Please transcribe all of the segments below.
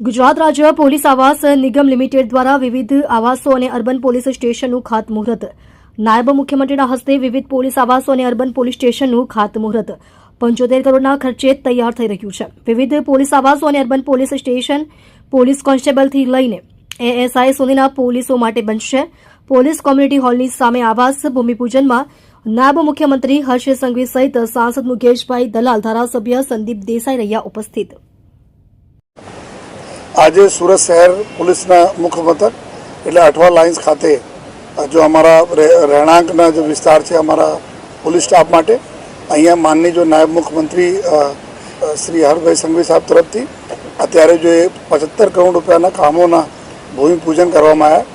ગુજરાત રાજ્ય પોલીસ આવાસ નિગમ લિમિટેડ દ્વારા વિવિધ આવાસો અને અર્બન પોલીસ સ્ટેશનનું ખાતમુહૂર્ત. નાયબ મુખ્યમંત્રીના હસ્તે વિવિધ પોલીસ આવાસો અને અર્બન પોલીસ સ્ટેશનનું ખાતમુહૂર્ત. પંચોતેર કરોડના ખર્ચે તૈયાર થઈ રહ્યું છે. વિવિધ પોલીસ આવાસો અને અર્બન પોલીસ સ્ટેશન પોલીસ કોન્સ્ટેબલથી લઈને એએસઆઈ સુધીના પોલીસો માટે બનશે. પોલીસ કોમ્યુનિટી હોલની સામે આવાસ ભૂમિપૂજનમાં નાયબ મુખ્યમંત્રી હર્ષ સંઘવી સહિત સાંસદ મુકેશભાઈ દલાલ ધારાસભ્ય સંદીપ દેસાઈ રહ્યા ઉપસ્થિત. આજે સુરત શહેર પોલીસના મુખ્ય મથક, એટલે અઠવા લાઇન્સ ખાતે જો અમારા રહે- રહેણાંકના જે વિસ્તાર છે અમારા પોલીસ સ્ટાફ માટે, અહીંયા માનની જો નાયબ મુખ્યમંત્રી શ્રી હરભાઈ સંઘવી સાહેબ તરફથી, અત્યારે જો એ પચહત્તર કરોડ રૂપિયાના કામોના ભૂમિપૂજન કરવામાં આવ્યા,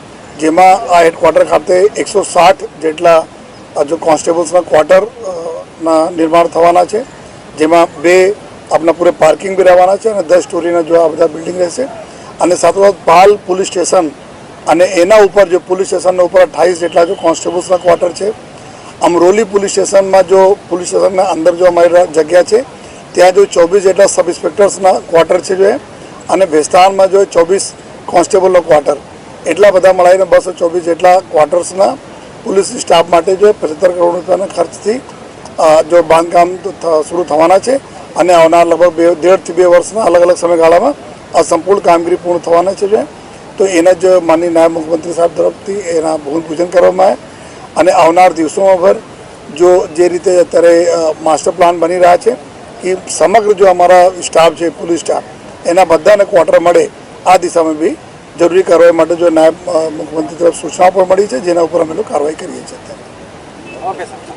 જેમાં આ હેડક્વાર્ટર ખાતે એકસો સાઠ જેટલા જો કોન્સ્ટેબલ્સના ક્વાર્ટર ના નિર્માણ થવાના છે, જેમાં બે આપણા પૂરે પાર્કિંગ બી રહેવાના છે અને દસ સ્ટોરીના જો આ બધા બિલ્ડિંગ રહેશે. અને સાથોસાથ પાલ પોલીસ સ્ટેશન અને એના ઉપર જો પોલીસ સ્ટેશનના ઉપર અઠ્ઠાવીસ જેટલા જો કોન્સ્ટેબલ્સના ક્વાર્ટર છે અમરોલી પોલીસ સ્ટેશનમાં જો પોલીસ સ્ટેશનના અંદર જો અમારી જગ્યા છે, ત્યાં જો ચોવીસ જેટલા સબ ઇન્સ્પેક્ટર્સના ક્વાર્ટર છે જો અને ભેસ્તાનમાં જો ચોવીસ કોન્સ્ટેબલનો ક્વાર્ટર એટલા બધા મળાવીને બસો ચોવીસ જેટલા ક્વાર્ટર્સના પોલીસ સ્ટાફ માટે જો પંચોતેર કરોડ રૂપિયાના ખર્ચથી જો બાંધકામ શરૂ થવાના છે. અને આવનાર લગભગ બે દેઢથી બે વર્ષના અલગ અલગ સમયગાળામાં આ સંપૂર્ણ કામગીરી પૂર્ણ થવાના છે તો એના જ માનની નાયબ મુખ્યમંત્રી સાહેબ તરફથી એના ભૂમિપૂજન કરવામાં આવે. અને આવનાર દિવસોમાં ભર જો જે રીતે અત્યારે માસ્ટર પ્લાન બની રહ્યા છે કે સમગ્ર જો અમારા સ્ટાફ છે, પોલીસ સ્ટાફ, એના બધાને ક્વાર્ટર મળે, આ દિશામાં બી જરૂરી કાર્યવાહી માટે જો નાયબ મુખ્યમંત્રી તરફ સૂચનાઓ પણ મળી છે, જેના ઉપર અમે લોકો કાર્યવાહી કરીએ છીએ ઓકે, સર.